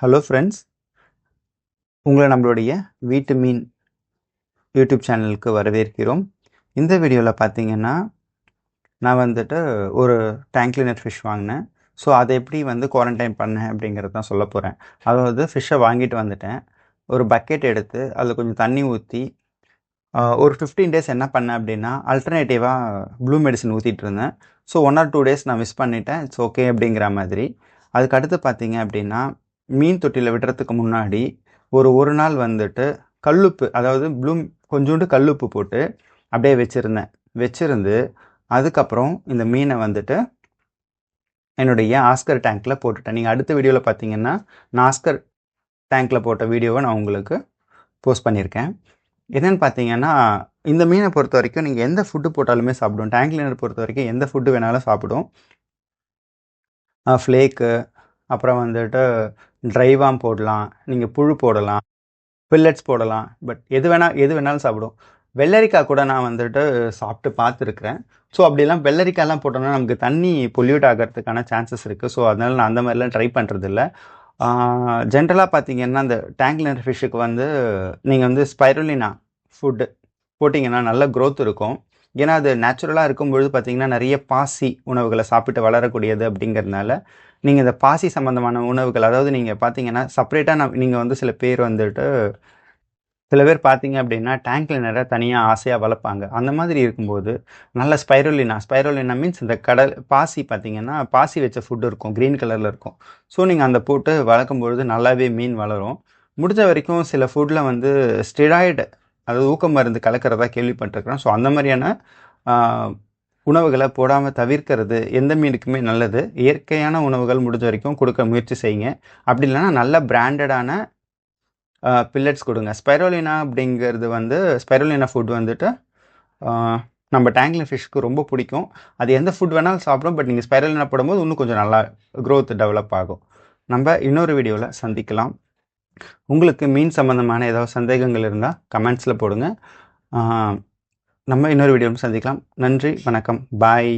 Hello friends உங்களை நம்மளுடைய வீட்டு மீன் யூடியூப் சேனலுக்கு வரவேற்கிறோம். இந்த வீடியோவில் பார்த்தீங்கன்னா நான் வந்துட்டு ஒரு டேங்க் கிளீனர் ஃபிஷ் வாங்கினேன். ஸோ அதை எப்படி வந்து குவாரண்டைன் பண்ணேன் அப்படிங்கிறது தான் சொல்ல போகிறேன் அதாவது ஃபிஷ்ஷை வாங்கிட்டு வந்துட்டேன். ஒரு பக்கெட் எடுத்து அதில் கொஞ்சம் தண்ணி ஊற்றி ஒரு ஃபிஃப்டீன் டேஸ் என்ன பண்ணேன் அப்படின்னா அல்டர்னேட்டிவாக ப்ளூ மெடிசன் ஊற்றிட்டு இருந்தேன். So one or two days நான் மிஸ் பண்ணிட்டேன். இட்ஸ் ஓகே அப்படிங்கிற மாதிரி. அதுக்கு அடுத்து பார்த்தீங்க அப்படின்னா மீன் தொட்டியில் விடுறதுக்கு முன்னாடி ஒரு ஒரு நாள் வந்துட்டு கல்லுப்பு அதாவது ப்ளூம் கொஞ்சோண்டு கல்லுப்பு போட்டு அப்படியே வச்சுருந்தேன். வச்சுருந்து அதுக்கப்புறம் இந்த மீனை வந்துட்டு என்னுடைய ஆஸ்கர் டேங்க்கில் போட்டுட்டேன். நீங்கள் அடுத்த வீடியோவில் பார்த்தீங்கன்னா நான் ஆஸ்கர் டேங்க்கில் போட்ட வீடியோவை நான் உங்களுக்கு போஸ்ட் பண்ணியிருக்கேன். என்னென்னு பார்த்தீங்கன்னா இந்த மீனை பொறுத்த வரைக்கும் நீங்கள் எந்த ஃபுட்டு போட்டாலுமே சாப்பிடும். டேங்க் கிளீனர் பொறுத்த வரைக்கும் எந்த ஃபுட்டு வேணாலும் சாப்பிடும். ஃப்ளேக்கு அப்புறம் வந்துட்டு ட்ரைவாம் போடலாம் நீங்கள் புழு போடலாம் பில்லட்ஸ் போடலாம் பட் எது வேணால் எது வேணாலும் சாப்பிடும். வெள்ளரிக்காய் கூட நான் வந்துட்டு சாப்பிட்டு பார்த்துருக்குறேன். ஸோ அப்படிலாம் வெள்ளரிக்காயெலாம் போட்டோம்னா நமக்கு தண்ணி பொல்யூட் ஆகிறதுக்கான சான்சஸ் இருக்குது ஸோ அதனால் நான் அந்த மாதிரிலாம் ட்ரை பண்ணுறதில்ல ஜென்ரலாக பார்த்தீங்கன்னா அந்த டேங்க்லர் ஃபிஷ்ஷுக்கு வந்து நீங்கள் வந்து ஸ்பைரோலினா ஃபுட்டு போட்டிங்கன்னா நல்ல க்ரோத் இருக்கும். ஏன்னா அது நேச்சுரலாக இருக்கும்பொழுது பார்த்தீங்கன்னா நிறைய பாசி உணவுகளை சாப்பிட்டு வளரக்கூடியது அப்படிங்கிறதுனால நீங்கள் இந்த பாசி சம்மந்தமான உணவுகள் அதாவது நீங்கள் பார்த்தீங்கன்னா செப்பரேட்டாக நான் நீங்கள் வந்து சில பேர் வந்துட்டு சில பேர் பார்த்தீங்க அப்படின்னா டேங்க் நிறைய தனியாக ஆசையாக வளர்ப்பாங்க. அந்த மாதிரி இருக்கும்போது நல்ல ஸ்பைரோலினா ஸ்பைரோலினா மீன்ஸ் இந்த கடல் பாசி பார்த்தீங்கன்னா பாசி வச்ச ஃபுட்டு இருக்கும் க்ரீன் கலரில் இருக்கும். ஸோ நீங்கள் அந்த போட்டு வளர்க்கும்பொழுது நல்லாவே மீன் வளரும். முடிஞ்ச வரைக்கும் சில ஃபுட்டில் வந்து ஸ்டெராய்டு அதாவது ஊக்க மருந்து கலக்கிறதா கேள்விப்பட்டிருக்கிறேன். ஸோ அந்த மாதிரியான உணவுகளை போடாமல் தவிர்க்கிறது எந்த மீனுக்குமே நல்லது. இயற்கையான உணவுகள் முடிஞ்ச வரைக்கும் கொடுக்க முயற்சி செய்யுங்க. அப்படி இல்லைன்னா நல்ல பிராண்டடான பில்லட்ஸ் கொடுங்க. ஸ்பைரோலினா அப்படிங்கிறது வந்து ஸ்பைரோலினா ஃபுட் வந்துட்டு நம்ம டேங்க்லின் ஃபிஷ்க்கு ரொம்ப பிடிக்கும். அது எந்த ஃபுட் வேணாலும் சாப்பிடும் பட் நீங்கள் ஸ்பைரோலினா போடும்போது இன்னும் கொஞ்சம் நல்லா க்ரோத் டெவலப் ஆகும். நம்ம இன்னொரு வீடியோவில் சந்திக்கலாம். உங்களுக்கு மீன் சம்மந்தமான ஏதாவது சந்தேகங்கள் இருந்தால் கமெண்ட்ஸில் போடுங்க. நம்ம இன்னொரு வீடியோவில் சந்திக்கலாம். நன்றி வணக்கம். பாய்